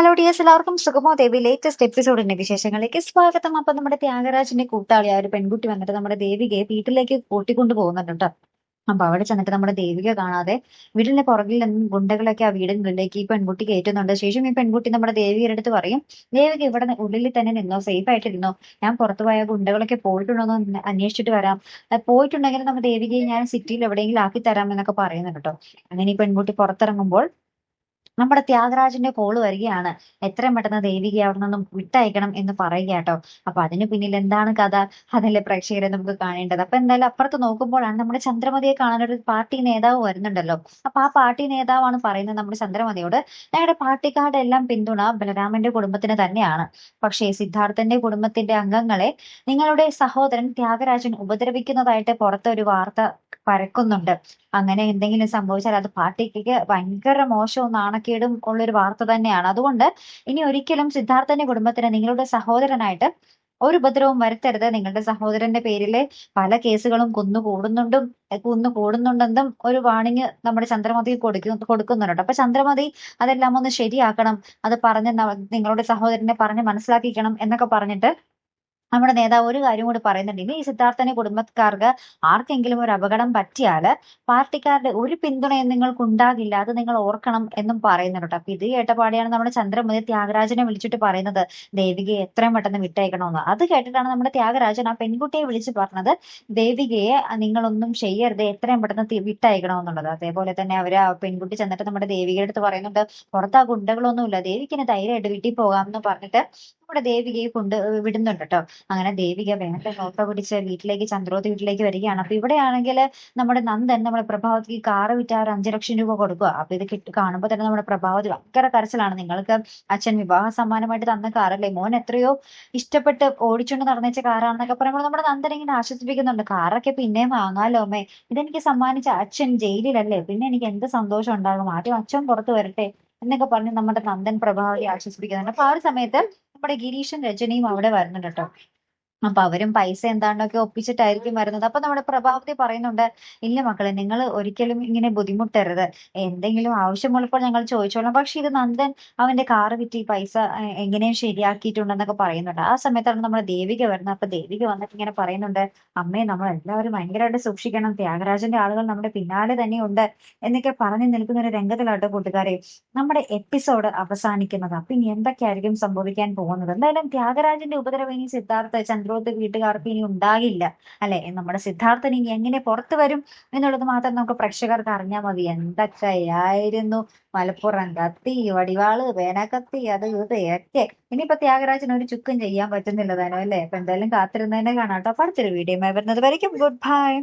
Hello dears എല്ലാവർക്കും സുഗമോ ദേവി latest എപ്പിസോഡിന്റെ വിശേഷങ്ങളിലേക്ക് സ്വാഗതം. അപ്പൊ നമ്മുടെ ത്യാഗരാജിന്റെ കൂട്ടാളി ആ ഒരു പെൺകുട്ടി വന്നിട്ട് നമ്മുടെ ദേവികയെ വീട്ടിലേക്ക് കൂട്ടിക്കൊണ്ടു പോകുന്നുണ്ട് അപ്പൊ അവിടെ ചെന്നിട്ട് നമ്മുടെ ദേവിക കാണാതെ വീടിന്റെ പുറകിൽ നിന്നും ഗുണ്ടകളൊക്കെ ആ വീടിനുള്ളിലേക്ക് ഈ പെൺകുട്ടി കയറ്റുന്നുണ്ട്. ശേഷം ഈ പെൺകുട്ടി നമ്മുടെ ദേവിയുടെ അടുത്ത് പറയും ദേവിക ഇവിടെ ഉള്ളിൽ തന്നെ നിന്നോ? സേഫ് ആയിട്ടിരുന്നോ? ഞാൻ പുറത്തു പോയ ഗുണ്ടകളൊക്കെ പോയിട്ടുണ്ടോ എന്ന് അന്വേഷിച്ചിട്ട് വരാം. പോയിട്ടുണ്ടെങ്കിൽ നമ്മുടെ ദേവികയെ ഞാൻ സിറ്റിയിൽ എവിടെയെങ്കിലും ആക്കി തരാം എന്നൊക്കെ പറയുന്നുണ്ട് കേട്ടോ അങ്ങനെ ഈ പെൺകുട്ടി പുറത്തിറങ്ങുമ്പോൾ നമ്മുടെ ത്യാഗരാജന്റെ കോൾ വരികയാണ്. എത്രയും പെട്ടെന്ന് ദേവികയെ അവിടെ നിന്നും വിട്ടയക്കണം എന്ന് പറയുക കേട്ടോ. അപ്പൊ അതിന് പിന്നിൽ എന്താണ് കഥ? അതല്ലേ പ്രേക്ഷകരെ നമുക്ക് കാണേണ്ടത്. അപ്പൊ എന്തായാലും അപ്പുറത്ത് നോക്കുമ്പോഴാണ് നമ്മുടെ ചന്ദ്രമതിയെ കാണാൻ ഒരു പാർട്ടി നേതാവ് വരുന്നുണ്ടല്ലോ. അപ്പൊ ആ പാർട്ടി നേതാവാണ് പറയുന്നത് നമ്മുടെ ചന്ദ്രമതിയോട് ഞങ്ങളുടെ പാർട്ടിക്കാരുടെ എല്ലാം പിന്തുണ ബലരാമന്റെ കുടുംബത്തിന് തന്നെയാണ്. പക്ഷേ സിദ്ധാർത്ഥന്റെ കുടുംബത്തിന്റെ അംഗങ്ങളെ നിങ്ങളുടെ സഹോദരൻ ത്യാഗരാജൻ ഉപദ്രവിക്കുന്നതായിട്ട് പുറത്തെ ഒരു വാർത്ത പരക്കുന്നുണ്ട്. അങ്ങനെ എന്തെങ്കിലും സംഭവിച്ചാൽ അത് പാർട്ടിക്ക് ഭയങ്കര മോശവും നാണക്കേടും ഉള്ളൊരു വാർത്ത തന്നെയാണ്. അതുകൊണ്ട് ഇനി ഒരിക്കലും സിദ്ധാർത്ഥന്റെ കുടുംബത്തിന് നിങ്ങളുടെ സഹോദരനായിട്ട് ഒരു ഉപദ്രവവും വരുത്തരുത്. നിങ്ങളുടെ സഹോദരന്റെ പേരിൽ പല കേസുകളും കുന്നു കൂടുന്നുണ്ടും കുന്നു കൂടുന്നുണ്ടെന്നും ഒരു വാണിങ് നമ്മുടെ ചന്ദ്രമതി കൊടുക്കും കൊടുക്കുന്നുണ്ട്. അപ്പൊ ചന്ദ്രമതി അതെല്ലാം ഒന്ന് ശരിയാക്കണം. അത് പറഞ്ഞ് നിങ്ങളുടെ സഹോദരനെ പറഞ്ഞ് മനസ്സിലാക്കിക്കണം എന്നൊക്കെ പറഞ്ഞിട്ട് നമ്മുടെ നേതാവ് ഒരു കാര്യം കൂടി പറയുന്നുണ്ട്. ഇനി ഈ സിദ്ധാർത്ഥനെ കുടുംബക്കാർക്ക് ആർക്കെങ്കിലും ഒരു അപകടം പറ്റിയാൽ പാർട്ടിക്കാരുടെ ഒരു പിന്തുണയും നിങ്ങൾക്ക് ഉണ്ടാകില്ല അത് നിങ്ങൾ ഓർക്കണം എന്നും പറയുന്നുണ്ട് അപ്പൊ ഇത് കേട്ടപാടിയാണ് നമ്മുടെ ചന്ദ്രമതി ത്യാഗരാജനെ വിളിച്ചിട്ട് പറയുന്നത്. ദേവികയെ എത്രയും പെട്ടെന്ന് വിട്ടയക്കണമെന്ന്. അത് കേട്ടിട്ടാണ് നമ്മുടെ ത്യാഗരാജൻ ആ പെൺകുട്ടിയെ വിളിച്ച് പറഞ്ഞത്. ദേവികയെ നിങ്ങളൊന്നും ചെയ്യരുത്. എത്രയും പെട്ടെന്ന് വിട്ടയക്കണമെന്നുള്ളത്. അതേപോലെ തന്നെ അവർ ആ പെൺകുട്ടി ചെന്നിട്ട് നമ്മുടെ ദേവികയുടെ അടുത്ത് പറയുന്നുണ്ട്. പുറത്ത് ആ ഗുണ്ടകളൊന്നുമില്ല. ദേവിക്കിന് ധൈര്യമായിട്ട് വീട്ടിൽ പോകാം എന്ന് പറഞ്ഞിട്ട് നമ്മുടെ ദേവികയെ കൊണ്ട് വിടുന്നുണ്ട് കേട്ടോ അങ്ങനെ ദേവിക വേണ്ട നോട്ട പിടിച്ച് വീട്ടിലേക്ക് ചന്ദ്രോത്ത് വീട്ടിലേക്ക് വരികയാണ്. അപ്പൊ ഇവിടെയാണെങ്കിൽ നമ്മുടെ നന്ദൻ നമ്മുടെ പ്രഭാവതിക്ക് കാറ് വിറ്റ് ആ ഒരു അഞ്ചു ലക്ഷം രൂപ കൊടുക്കുക. അപ്പൊ ഇത് കിട്ടി കാണുമ്പോൾ തന്നെ നമ്മുടെ പ്രഭാവതി ഭയങ്കര കരച്ചിലാണ്. നിങ്ങൾക്ക് അച്ഛൻ വിവാഹ സമ്മാനമായിട്ട് തന്ന കാറല്ലേ? മോൻ എത്രയോ ഇഷ്ടപ്പെട്ട് ഓടിച്ചുകൊണ്ട് നടന്നേച്ച കാറാണെന്നൊക്കെ പറയുമ്പോൾ നമ്മുടെ നന്ദൻ ഇങ്ങനെ ആശ്വസിപ്പിക്കുന്നുണ്ട്. കാറൊക്കെ പിന്നെയും വാങ്ങാലോ അമ്മേ? ഇതെനിക്ക് സമ്മാനിച്ച അച്ഛൻ ജയിലിലല്ലേ? പിന്നെ എനിക്ക് എന്ത് സന്തോഷം ഉണ്ടാകും? ആദ്യം അച്ഛൻ പുറത്തു വരട്ടെ എന്നൊക്കെ പറഞ്ഞ് നമ്മുടെ നന്ദൻ പ്രഭാവതി ആശ്വസിപ്പിക്കുന്നുണ്ട്. അപ്പൊ ആ ഒരു സമയത്ത് നമ്മുടെ ഗിരീഷും രജനിയും അവിടെ വരുന്നുണ്ട് കേട്ടോ. അപ്പൊ അവരും പൈസ എന്താണ്ടൊക്കെ ഒപ്പിച്ചിട്ടായിരിക്കും വരുന്നത്. അപ്പൊ നമ്മുടെ പ്രഭാവതി പറയുന്നുണ്ട് ഇല്ല മക്കളെ നിങ്ങൾ ഒരിക്കലും ഇങ്ങനെ ബുദ്ധിമുട്ടരുത്. എന്തെങ്കിലും ആവശ്യമുള്ളപ്പോൾ ഞങ്ങൾ ചോദിച്ചോളാം. പക്ഷെ ഇത് നന്ദൻ അവന്റെ കാറ് വിറ്റ് പൈസ എങ്ങനെയും ശരിയാക്കിയിട്ടുണ്ടെന്നൊക്കെ പറയുന്നുണ്ട്. ആ സമയത്താണ് നമ്മുടെ ദേവിക വരുന്നത്. അപ്പൊ ദേവിക വന്നിട്ട് ഇങ്ങനെ പറയുന്നുണ്ട് അമ്മയെ നമ്മൾ എല്ലാവരും ഭയങ്കരമായിട്ട് സൂക്ഷിക്കണം. ത്യാഗരാജന്റെ ആളുകൾ നമ്മുടെ പിന്നാലെ തന്നെയുണ്ട് എന്നൊക്കെ പറഞ്ഞു നിൽക്കുന്ന ഒരു രംഗത്തിലാട്ടോ കൂട്ടുകാരെ നമ്മുടെ എപ്പിസോഡ് അവസാനിക്കുന്നത്. അപ്പൊ ഇനി എന്തൊക്കെയായിരിക്കും സംഭവിക്കാൻ പോകുന്നത്? എന്തായാലും ത്യാഗരാജന്റെ ഉപദ്രവം ഇനി സിദ്ധാർത്ഥ ചന്ദ്രോത്ത് വീട്ടുകാർക്ക് ഇനി ഉണ്ടാകില്ല അല്ലെ? നമ്മുടെ സിദ്ധാർത്ഥൻ ഇനി എങ്ങനെ പുറത്തു വരും എന്നുള്ളത് മാത്രം നമുക്ക് പ്രേക്ഷകർക്ക് അറിഞ്ഞാൽ മതി. എന്തൊക്കെയായിരുന്നു മലപ്പുറം കത്തി വടിവാൾ വേനക്കത്തി അത് ഇത് ഒക്കെ. ഇനിയിപ്പോ ത്യാഗരാജന് ഒരു ചുക്കും ചെയ്യാൻ പറ്റുന്നില്ല തന്നെ അല്ലേ? അപ്പൊ എന്തായാലും കാത്തിരുന്നതിനെ കാണാട്ടോ അടുത്തൊരു വീഡിയോ വരുന്നത് വരയ്ക്കും. Good bye